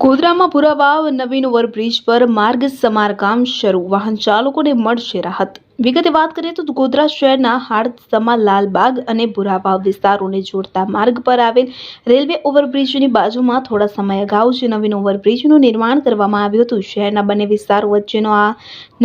ગોધરામાં પુરાવા નવીન ઓવરબ્રિજ પર માર્ગ સમારકામ શરૂ. વાહન ચાલકોને મળશે રાહત. વિગતે વાત કરીએ તો ગોધરા શહેરના હાડસમા લાલબાગ અને ભુરાવાવ વિસ્તારોને જોડતા માર્ગ પર આવેલ રેલવે ઓવરબ્રિજની બાજુમાં થોડા સમય અગાઉ જે નવીન ઓવરબ્રિજનું નિર્માણ કરવામાં આવ્યું હતું, શહેરના બંને વિસ્તારો વચ્ચેનો આ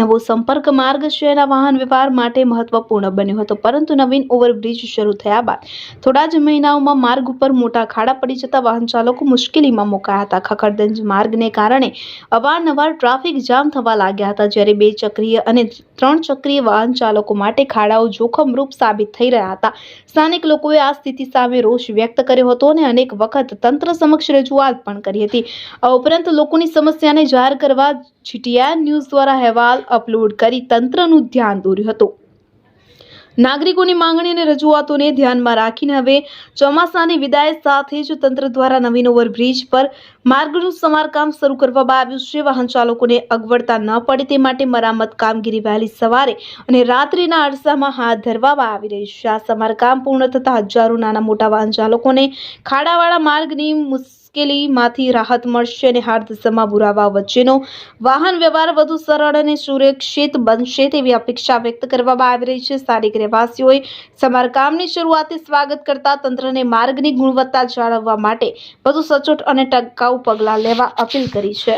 નવો સંપર્ક માર્ગ શહેરના વાહન વ્યવહાર માટે મહત્વપૂર્ણ બન્યો હતો, પરંતુ નવીન ઓવરબ્રિજ શરૂ થયા બાદ થોડા જ મહિનાઓમાં માર્ગ ઉપર મોટા ખાડા પડી જતા વાહન ચાલકો મુશ્કેલીમાં મુકાયા હતા. ખખડદંજ માર્ગને કારણે અવારનવાર ટ્રાફિક જામ થવા લાગ્યા હતા, જ્યારે બે ચક્રીય અને ત્રણ ચક્રીય વાહન ચાલકો માટે ખાડાઓ જોખમરૂપ સાબિત થઈ રહ્યા હતા. સ્થાનિક લોકોએ આ સ્થિતિ સામે રોષ વ્યક્ત કર્યો હતો અને અનેક વખત તંત્ર સમક્ષ રજૂઆત પણ કરી હતી. આ ઉપરાંત લોકોની સમસ્યાને જાહેર કરવા જીટીઆર ન્યૂઝ દ્વારા અહેવાલ અપલોડ કરી તંત્રનું ધ્યાન દોર્યું હતું. નાગરિકોની માંગણી અને રજૂઆતોને ધ્યાનમાં રાખીને હવે ચોમાસાની વિદાય સાથે જ તંત્ર દ્વારા નવીન ઓવરબ્રિજ પર માર્ગનું સમારકામ શરૂ કરવામાં આવ્યું છે. વાહન ચાલકોને અગવડતા ન પડે તે માટે મરામત કામગીરી વહેલી સવારે અને રાત્રિના અરસામાં હાથ ધરવામાં આવી રહી છે. આ સમારકામ પૂર્ણ થતાં હજારો નાના મોટા વાહન ચાલકોને ખાડાવાળા માર્ગની મુશ્કેલીમાંથી રાહત મળશે અને હાર્દસમા બુરાવા વચ્ચેનો વાહન વ્યવહાર વધુ સરળ અને સુરક્ષિત બનશે તેવી અપેક્ષા વ્યક્ત કરવામાં આવી રહી છે. સ્થાનિક રહેવાસીઓએ સમારકામની શરૂઆતે સ્વાગત કરતા તંત્રને માર્ગની ગુણવત્તા જાળવવા માટે વધુ સચોટ અને ટકાઉ પગલાં લેવા અપીલ કરી છે.